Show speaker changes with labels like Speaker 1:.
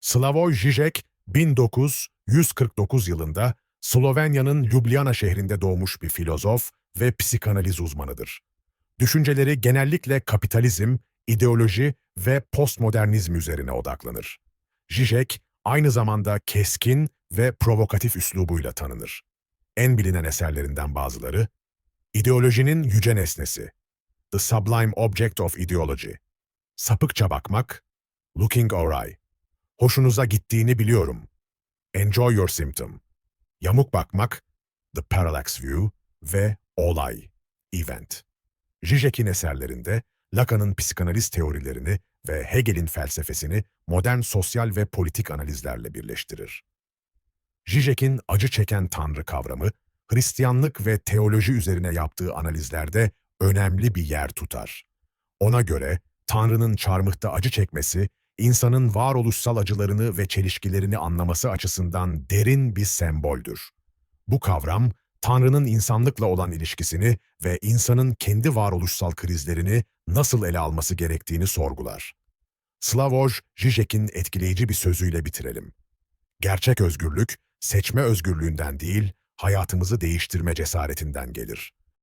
Speaker 1: Slavoj Žižek 1949 yılında Slovenya'nın Ljubljana şehrinde doğmuş bir filozof ve psikanaliz uzmanıdır. Düşünceleri genellikle kapitalizm, ideoloji ve postmodernizm üzerine odaklanır. Žižek aynı zamanda keskin ve provokatif üslubuyla tanınır. En bilinen eserlerinden bazıları, İdeolojinin Yüce Nesnesi, The Sublime Object of Ideology, Sapıkça Bakmak, Looking Awry, Hoşunuza gittiğini biliyorum, Enjoy Your Symptom, Yamuk Bakmak, The Parallax View ve Olay, Event. Zizek'in eserlerinde Lacan'ın psikanaliz teorilerini ve Hegel'in felsefesini modern sosyal ve politik analizlerle birleştirir. Zizek'in acı çeken tanrı kavramı, Hristiyanlık ve teoloji üzerine yaptığı analizlerde önemli bir yer tutar. Ona göre Tanrı'nın çarmıhta acı çekmesi, insanın varoluşsal acılarını ve çelişkilerini anlaması açısından derin bir semboldür. Bu kavram, Tanrı'nın insanlıkla olan ilişkisini ve insanın kendi varoluşsal krizlerini nasıl ele alması gerektiğini sorgular. Slavoj Žižek'in etkileyici bir sözüyle bitirelim. Gerçek özgürlük, seçme özgürlüğünden değil, hayatımızı değiştirme cesaretinden gelir.